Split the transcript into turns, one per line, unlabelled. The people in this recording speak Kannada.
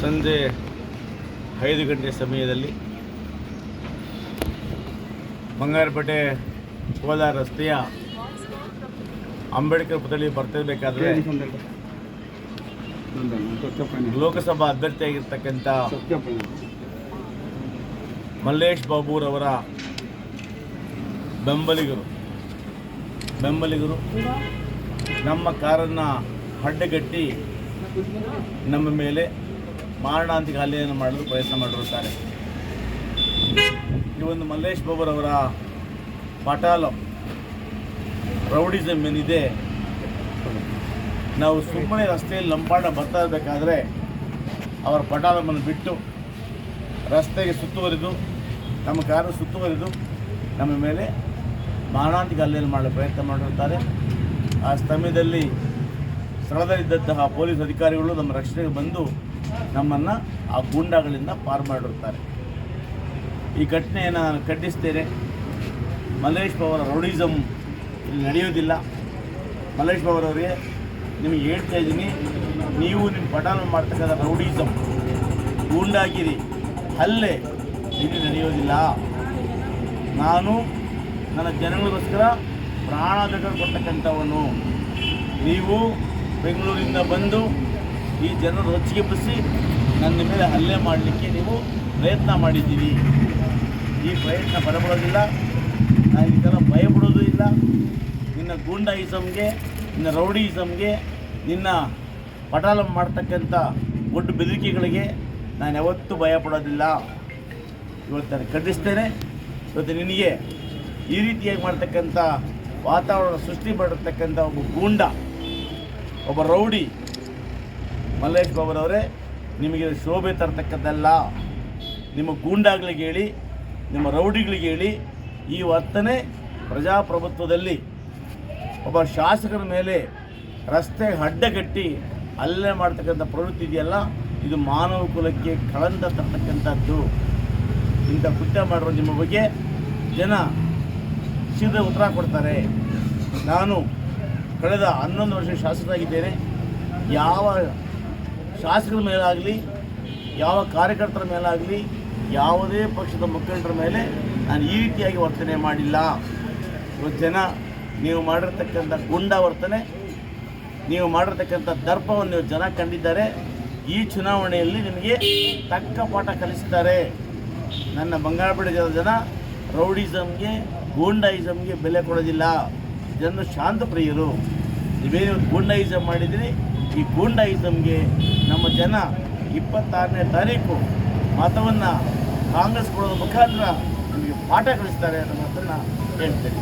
ಸಂಜೆ ಐದು ಗಂಟೆ ಸಮಯದಲ್ಲಿ ಬಂಗಾರಪೇಟೆ ಕೋಲಾರ ರಸ್ತೆಯ ಅಂಬೇಡ್ಕರ್ ಪುತ್ಥಳಿ ಬರ್ತಿರ್ಬೇಕಾದ್ರೆ ಲೋಕಸಭಾ ಅಭ್ಯರ್ಥಿಯಾಗಿರ್ತಕ್ಕಂಥ ಮಲ್ಲೇಶ್ ಬಾಬುರವರ ಬೆಂಬಲಿಗರು. ಬೆಂಬಲಿಗರು. ನಮ್ಮ ಕಾರನ್ನು ಅಡ್ಡಗಟ್ಟಿ ನಮ್ಮ ಮೇಲೆ ಮಾರಣಾಂತಿಕ ಹಲ್ಲೆಯನ್ನು ಮಾಡಲು ಪ್ರಯತ್ನ ಮಾಡಿರುತ್ತಾರೆ. ಈ ಒಂದು ಮಲ್ಲೇಶ್ ಬಾಬರ್ ಅವರ ಪಟಾಲ ರೌಡಿಸಮ್ ಏನಿದೆ, ನಾವು ಸುಮ್ಮನೆ ರಸ್ತೆಯಲ್ಲಿ ಲಂಪಾಟ ಬರ್ತಾ ಇರಬೇಕಾದ್ರೆ ಅವರ ಪಟಾಲವನ್ನು ಬಿಟ್ಟು ರಸ್ತೆಗೆ ಸುತ್ತುವರಿದು, ನಮ್ಮ ಕಾರು ಸುತ್ತುವರಿದು, ನಮ್ಮ ಮೇಲೆ ಮಾರಣಾಂತಿಕ ಹಲ್ಲೆಯನ್ನು ಮಾಡಲು ಪ್ರಯತ್ನ ಮಾಡಿರುತ್ತಾರೆ. ಆ ಸಮಯದಲ್ಲಿ ಸ್ಥಳದಲ್ಲಿದ್ದಂತಹ ಪೊಲೀಸ್ ಅಧಿಕಾರಿಗಳು ನಮ್ಮ ರಕ್ಷಣೆಗೆ ಬಂದು ನಮ್ಮನ್ನು ಆ ಗೂಂಡಾಗಳಿಂದ ಪಾರು ಮಾಡಿರ್ತಾರೆ ಈ ಘಟನೆಯನ್ನು ನಾನು ಖಂಡಿಸ್ತೇನೆ. ಮಲ್ಲೇಶ್ ಪವರ್ ರೌಡಿಸಮ್ ಇಲ್ಲಿ ನಡೆಯೋದಿಲ್ಲ ಮಲ್ಲೇಶ್ ಪವರವರಿಗೆ ನಿಮಗೆ ಹೇಳ್ತಾ ಇದ್ದೀನಿ, ನೀವು ನಿಮ್ಮ ಪಟಾಲ ಮಾಡ್ತಕ್ಕಂಥ ರೌಡಿಸಮ್ ಗೂಂಡಾಗಿರಿ. ಅಲ್ಲೇ ಇಲ್ಲಿ ನಡೆಯೋದಿಲ್ಲ ನಾನು ನನ್ನ ಜನಗಳಿಗೋಸ್ಕರ ಪ್ರಾಣ ಬೇಕಾದ್ರೆ ಕೊಡ್ತಕ್ಕಂಥವನು. ನೀವು ಬೆಂಗಳೂರಿಂದ ಬಂದು ಈ ಜನರು ಹೊಚ್ಚಿಗೆ ಬಸಿ ನನ್ನ ಮೇಲೆ ಹಲ್ಲೆ ಮಾಡಲಿಕ್ಕೆ ನೀವು ಪ್ರಯತ್ನ ಮಾಡಿದ್ದೀರಿ. ಈ ಪ್ರಯತ್ನ ಬರಬಿಡೋದಿಲ್ಲ ನಾನು ಥರ ಭಯಪಡೋದು ಇಲ್ಲ. ನಿನ್ನ ಗೂಂಡಾಯಿಸಮ್ಗೆ ನಿನ್ನ ರೌಡಿಯಿಸಮ್ಗೆ ನಿನ್ನ ಪಟಾಲ ಮಾಡ್ತಕ್ಕಂಥ ಒಟ್ಟು ಬೆದರಿಕೆಗಳಿಗೆ ನಾನು ಯಾವತ್ತೂ ಭಯಪಡೋದಿಲ್ಲ ಇವತ್ತು ನಾನು ಖಂಡಿಸ್ತೇನೆ. ಇವತ್ತು ನಿನಗೆ ಈ ರೀತಿಯಾಗಿ ಮಾಡ್ತಕ್ಕಂಥ ವಾತಾವರಣ ಸೃಷ್ಟಿ ಮಾಡಿರ್ತಕ್ಕಂಥ ಒಬ್ಬ ಗೂಂಡ, ಒಬ್ಬ ರೌಡಿ ಮಲ್ಲೇಶ್ ಬಾಬರವರೇ ನಿಮಗೆ ಶೋಭೆ ತರ್ತಕ್ಕದ್ದಲ್ಲ ನಿಮ್ಮ ಗೂಂಡಾಗಳಿಗೆ ಹೇಳಿ, ನಿಮ್ಮ ರೌಡಿಗಳಿಗೆ ಹೇಳಿ, ಈ ವರ್ತನೆ ಪ್ರಜಾಪ್ರಭುತ್ವದಲ್ಲಿ ಒಬ್ಬ ಶಾಸಕರ ಮೇಲೆ ರಸ್ತೆ ಅಡ್ಡಗಟ್ಟಿ ಅಲ್ಲೇ ಮಾಡ್ತಕ್ಕಂಥ ಪ್ರವೃತ್ತಿ ಇದೆಯಲ್ಲ, ಇದು ಮಾನವ ಕುಲಕ್ಕೆ ಕಳಂದ ತರ್ತಕ್ಕಂಥದ್ದು. ಇಂಥ ಕೃತ್ಯ ಮಾಡಿರೋ ನಿಮ್ಮ ಬಗ್ಗೆ ಜನ ಶೀಘ್ರ ಉತ್ತರ ಕೊಡ್ತಾರೆ. ನಾನು ಕಳೆದ ಹನ್ನೊಂದು ವರ್ಷ ಶಾಸಕರಾಗಿದ್ದೇನೆ ಯಾವ ಶಾಸಕರ ಮೇಲಾಗಲಿ, ಯಾವ ಕಾರ್ಯಕರ್ತರ ಮೇಲಾಗಲಿ, ಯಾವುದೇ ಪಕ್ಷದ ಮುಖಂಡರ ಮೇಲೆ ನಾನು ಈ ರೀತಿಯಾಗಿ ವರ್ತನೆ ಮಾಡಿಲ್ಲ. ಇವತ್ತು ಜನ ನೀವು ಮಾಡಿರ್ತಕ್ಕಂಥ ಗುಂಡ ವರ್ತನೆ ನೀವು ಮಾಡಿರ್ತಕ್ಕಂಥ ದರ್ಪವನ್ನು ನೀವು ಜನ ಕಂಡಿದ್ದಾರೆ. ಈ ಚುನಾವಣೆಯಲ್ಲಿ ನಿಮಗೆ ತಕ್ಕ ಪಾಠ ಕಲಿಸಿದ್ದಾರೆ. ನನ್ನ ಬಂಗಾಳಪೇಟೆ ಜನ ಜನ ರೌಡಿಸಮ್ಗೆ ಗೂಂಡಾಯಿಸಮ್ಗೆ ಬೆಲೆ ಕೊಡೋದಿಲ್ಲ. ಜನರು ಶಾಂತ ಪ್ರಿಯರು ನೀವೇನು ಗೂಂಡಾಯಿಸಮ್ ಮಾಡಿದಿರಿ? ಈ ಗೂಂಡಾಯಿಸಮ್ಗೆ ನಮ್ಮ ಜನ ಇಪ್ಪತ್ತಾರನೇ ತಾರೀಕು ಮತವನ್ನು ಕಾಂಗ್ರೆಸ್ ಕೊಡೋದ್ರ ಮುಖಾಂತರ ನಮಗೆ ಪಾಠ ಕಲಿಸ್ತಾರೆ ಅನ್ನೋ ಮಾತನ್ನು ಹೇಳ್ತೇನೆ.